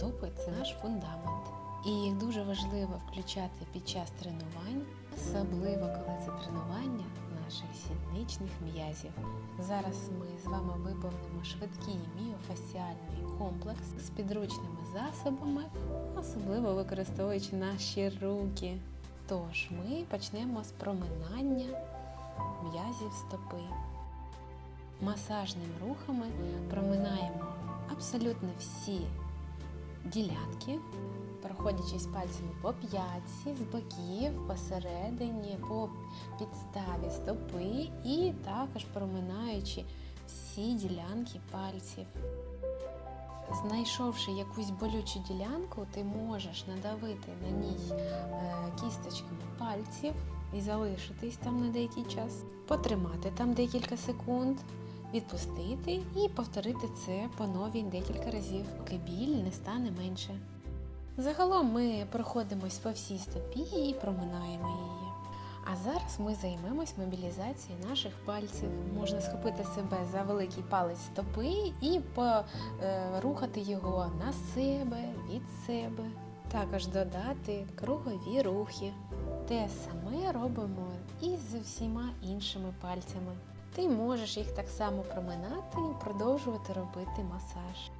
стопи це наш фундамент. І їх дуже важливо включати під час тренувань, особливо коли це тренування наших сідничних м'язів. Зараз ми з вами виповнимо швидкий міофасіальний комплекс з підручними засобами, особливо використовуючи наші руки. Тож ми почнемо з проминання м'язів стопи. Масажними рухами проминаємо абсолютно всі ділянки, проходячись пальцями по п'ятці, з боків, посередині, по підставі стопи і також проминаючи всі ділянки пальців. Знайшовши якусь болючу ділянку, ти можеш надавити на ній е, кісточками пальців і залишитись там на деякий час, потримати там декілька секунд, відпустити і повторити це по новій декілька разів, поки біль не стане менше. Загалом ми проходимось по всій стопі і проминаємо її. А зараз ми займемось мобілізацією наших пальців. Можна схопити себе за великий палець стопи і порухати його на себе, від себе. Також додати кругові рухи. Те саме робимо і з всіма іншими пальцями. Ти можеш їх так само проминати і продовжувати робити масаж.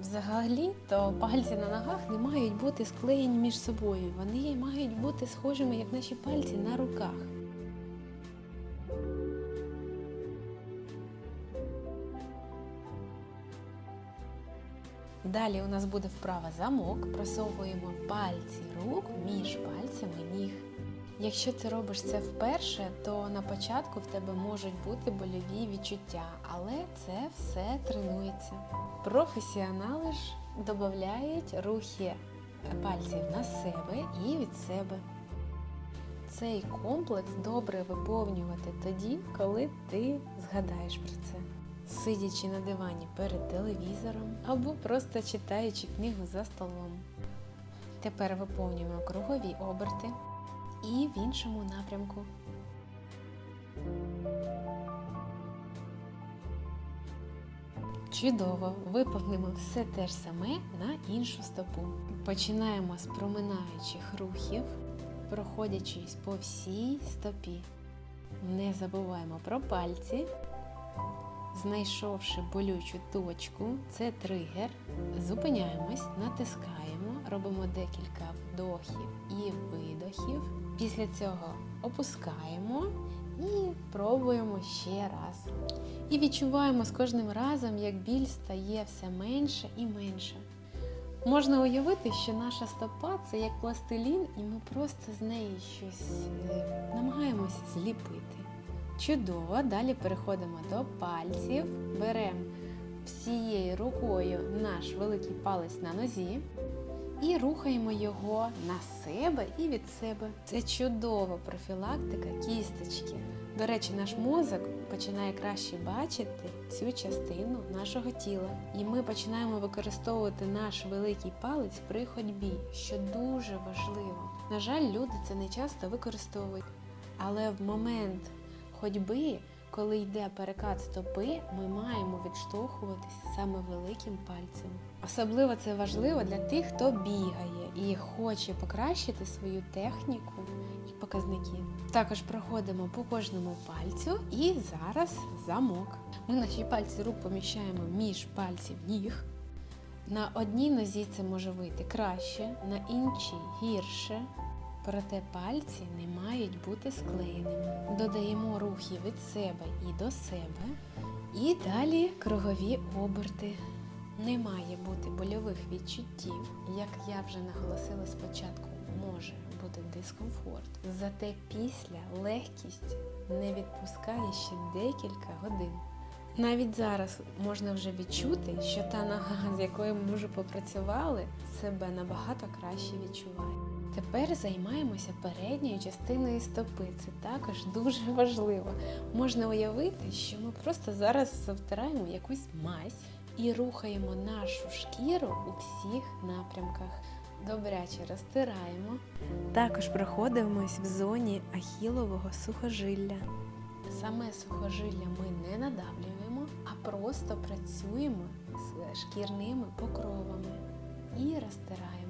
Взагалі, то пальці на ногах не мають бути склеєні між собою. Вони мають бути схожими, як наші пальці на руках. Далі у нас буде вправа замок, просовуємо пальці рук між пальцями ніг. Якщо ти робиш це вперше, то на початку в тебе можуть бути больові відчуття, але це все тренується. Професіонали ж додають рухи пальців на себе і від себе. Цей комплекс добре виповнювати тоді, коли ти згадаєш про це. Сидячи на дивані перед телевізором або просто читаючи книгу за столом. Тепер виповнюємо кругові оберти і в іншому напрямку. Чудово! Виповнимо все те ж саме на іншу стопу. Починаємо з проминаючих рухів, проходячись по всій стопі. Не забуваємо про пальці. Знайшовши болючу точку, це тригер, зупиняємось, натискаємо, робимо декілька вдохів і видохів. Після цього опускаємо і пробуємо ще раз. І відчуваємо з кожним разом, як біль стає все менше і менше. Можна уявити, що наша стопа це як пластилін, і ми просто з неї щось е, намагаємося зліпити. Чудово, далі переходимо до пальців, беремо всією рукою наш великий палець на нозі і рухаємо його на себе і від себе. Це чудова профілактика кісточки. До речі, наш мозок починає краще бачити цю частину нашого тіла. І ми починаємо використовувати наш великий палець при ходьбі, що дуже важливо. На жаль, люди це не часто використовують. Але в момент ходьби, коли йде перекат стопи, ми маємо відштовхуватися саме великим пальцем. Особливо це важливо для тих, хто бігає і хоче покращити свою техніку і показники. Також проходимо по кожному пальцю і зараз замок. Ми наші пальці рук поміщаємо між пальців ніг. На одній нозі це може вийти краще, на іншій гірше. Проте пальці не мають бути склеєними. Додаємо рухи від себе і до себе. І далі кругові оберти. Не має бути больових відчуттів, як я вже наголосила спочатку, може бути дискомфорт. Зате після легкість не відпускає ще декілька годин. Навіть зараз можна вже відчути, що та нога, з якою ми вже попрацювали, себе набагато краще відчуває. Тепер займаємося передньою частиною стопи. Це також дуже важливо. Можна уявити, що ми просто зараз завтираємо якусь мазь і рухаємо нашу шкіру у всіх напрямках. Добряче розтираємо. Також проходимось в зоні ахілового сухожилля. Саме сухожилля ми не надавлюємо, а просто працюємо з шкірними покровами. І розтираємо.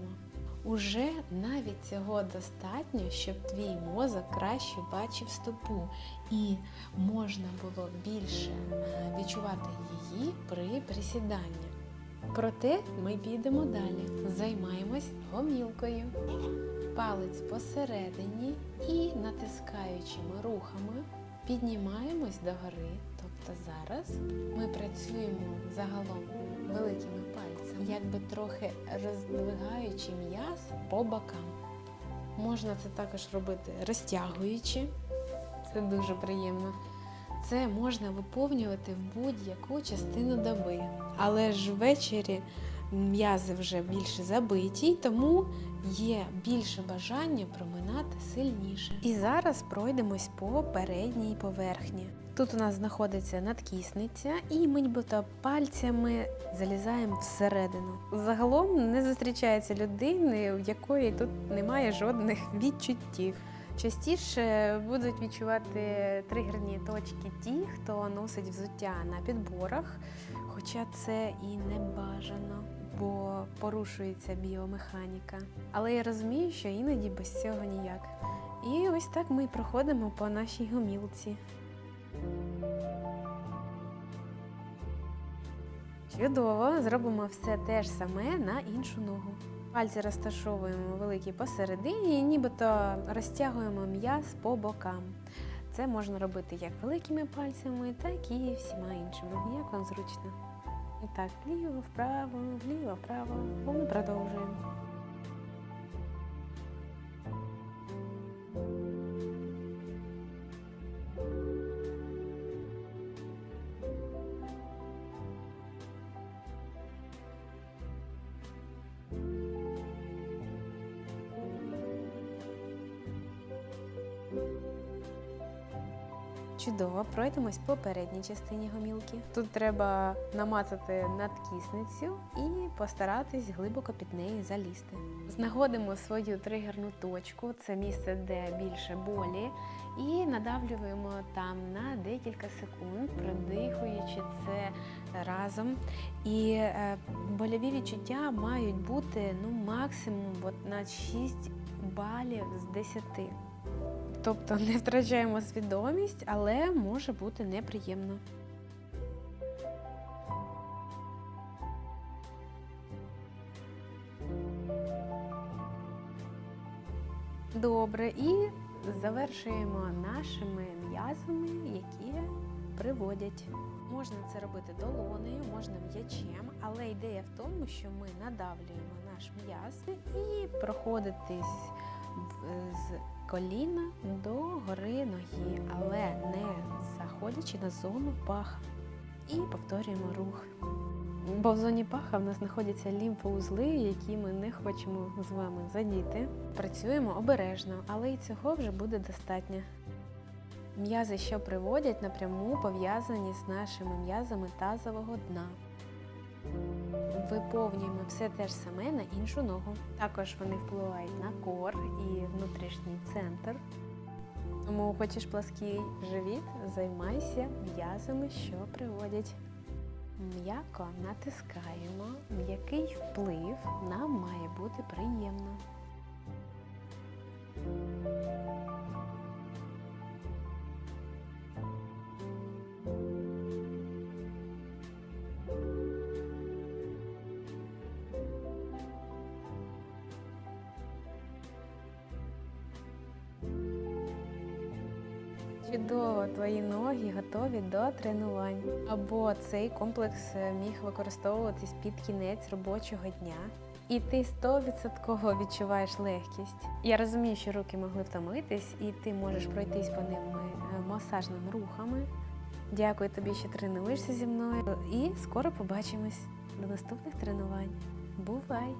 Уже навіть цього достатньо, щоб твій мозок краще бачив стопу, і можна було більше е, відчувати її при присіданні. Проте ми підемо далі. Займаємось гомілкою. Палець посередині і натискаючими рухами піднімаємось догори. Тобто зараз ми працюємо загалом великими пальцями, якби трохи роздвигаючи м'яз по бокам. Можна це також робити розтягуючи, це дуже приємно. Це можна виповнювати в будь-яку частину доби. Але ж ввечері м'язи вже більше забиті, тому є більше бажання проминати сильніше. І зараз пройдемось по передній поверхні. Тут у нас знаходиться надкісниця, і ми нібито пальцями залізаємо всередину. Загалом не зустрічається людини, в якої тут немає жодних відчуттів. Частіше будуть відчувати тригерні точки ті, хто носить взуття на підборах, хоча це і не бажано, бо порушується біомеханіка. Але я розумію, що іноді без цього ніяк. І ось так ми проходимо по нашій гомілці. Чудово, зробимо все те ж саме на іншу ногу. Пальці розташовуємо великі посередині і нібито розтягуємо м'яз по бокам. Це можна робити як великими пальцями, так і всіма іншими, як вам зручно. І так, вліво, вправо, вліво, вправо. мы продовжуємо. Чудово, пройдемось по передній частині гомілки. Тут треба намацати надкісницю і постаратись глибоко під неї залізти. Знаходимо свою тригерну точку, це місце, де більше болі, і надавлюємо там на декілька секунд, продихуючи це разом. І е, больові відчуття мають бути ну, максимум от, на 6 балів з 10. Тобто не втрачаємо свідомість, але може бути неприємно. Добре, і завершуємо нашими м'язами, які приводять. Можна це робити долонею, можна м'ячем, але ідея в тому, що ми надавлюємо наш м'яз і проходитись з коліна до гори ноги, але не заходячи на зону паха. І повторюємо рух. Бо в зоні паха в нас знаходяться лімфоузли, які ми не хочемо з вами задіти. Працюємо обережно, але і цього вже буде достатньо. М'язи, що приводять, напряму пов'язані з нашими м'язами тазового дна. Виповнюємо все те ж саме на іншу ногу. Також вони впливають на кор і внутрішній центр. Тому хочеш плаский живіт, займайся м'язами, що приводять. М'яко натискаємо, м'який вплив нам має бути приємно. Чудово, твої ноги готові до тренувань. Або цей комплекс е, міг використовуватись під кінець робочого дня. І ти 100% відчуваєш легкість. Я розумію, що руки могли втомитись, і ти можеш пройтись по ним е, масажними рухами. Дякую тобі, що тренуєшся зі мною. І скоро побачимось до наступних тренувань. Бувай!